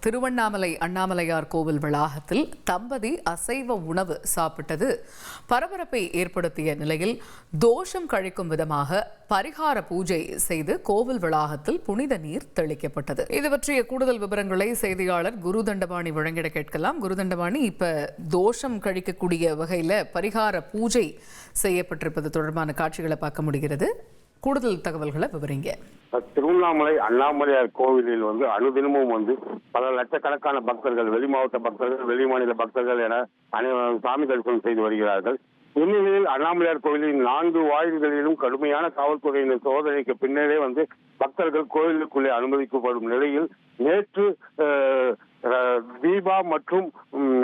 திருவண்ணாமலை அண்ணாமலையார் கோவில் வளாகத்தில் தம்பதி அசைவ உணவு சாப்பிட்டது. பரபரப்பை ஏற்படுத்திய நிலையில் தோஷம் கழிக்கும் விதமாக பரிகார பூஜை செய்து கோவில் வளாகத்தில் புனித நீர் தெளிக்கப்பட்டது. இது பற்றிய கூடுதல் விவரங்களை செய்தியாளர் குரு தண்டபாணி வழங்கிட கேட்கலாம். குரு தண்டபாணி இப்ப தோஷம் கழிக்கக்கூடிய வகையில பரிகார பூஜை செய்யப்பட்டிருப்பது தொடர்பான காட்சிகளை பார்க்க முடிகிறது. கூடுதல் தகவல்களை விவரிங்க. திருவண்ணாமலை அண்ணாமலையார் கோவிலில் வந்து அனுதினமும் வந்து பல லட்சக்கணக்கான பக்தர்கள் வெளி மாவட்ட பக்தர்கள் வெளி மாநில பக்தர்கள் என அனை- சாமி தரிசனம் செய்து வருகிறார்கள். இந்நிலையில் அண்ணாமலையார் கோவிலின் நான்கு வாயில்களிலும் கடுமையான காவல்துறையினர் சோதனைக்கு பின்னரே வந்து பக்தர்கள் கோயிலுக்குள்ளே அனுமதிக்கப்படும் நிலையில் நேற்று தீபா மற்றும்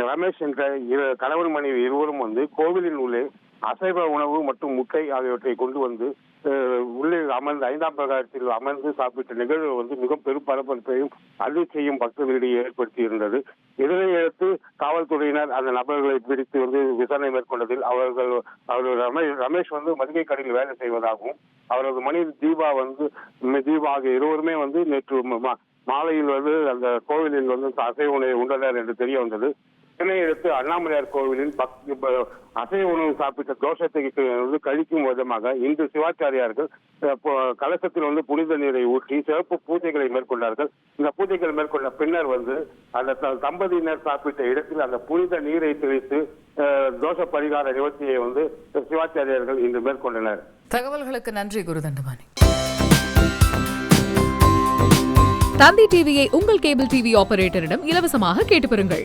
ரமேஷ் என்ற இரு- கணவன் மனைவி இருவரும் வந்து கோவிலின் உள்ளே அசைவ உணவு மற்றும் முட்டை ஆகியவற்றை கொண்டு வந்து உள்ளே அமர்ந்து ஐந்தாம் பிரகாரத்தில் அமர்ந்து சாப்பிட்ட நிகழ்வு வந்து மிக பெரும் பரபரப்பையும் அதிர்ச்சியையும் பக்தர்களிடையே ஏற்படுத்தி இருந்தது இதனை அடுத்து காவல்துறையினர் அந்த நபர்களை பிடித்து வந்து விசாரணை மேற்கொண்டதில் அவர்கள் அவர் ரமேஷ் ரமேஷ் வந்து மளிகை கடையில் வேலை செய்வதாகவும் அவரது மனைவி தீபா வந்து தீபா ஆகிய இருவருமே வந்து நேற்று மாலையில் வந்து அந்த கோவிலில் வந்து அசைவ உணவை உண்டனர் என்று தெரிய வந்தது. இதனை அடுத்து அண்ணாமலையார் கோவிலில் அசைவ உணவு சாப்பிட்ட தோஷத்தை வந்து கழிக்கும் விதமாக இன்று சிவாச்சாரியார்கள் கலசத்தில் வந்து புனித நீரை ஊற்றி சிறப்பு பூஜைகளை மேற்கொண்டார்கள். இந்த பூஜைகள் மேற்கொண்ட பின்னர் வந்து அந்த தம்பதியினர் சாப்பிட்ட இடத்தில் அந்த புனித நீரை தெளித்து அஹ், தோஷ பரிகார நிவர்த்தியை வந்து சிவாச்சாரியார்கள் இன்று மேற்கொண்டனர். தகவல்களுக்கு நன்றி குரு தண்டபாணி. தந்தி டிவியை உங்கள் கேபிள் டிவி ஆபரேட்டரிடம் இலவசமாக கேட்டு பெறுங்கள்.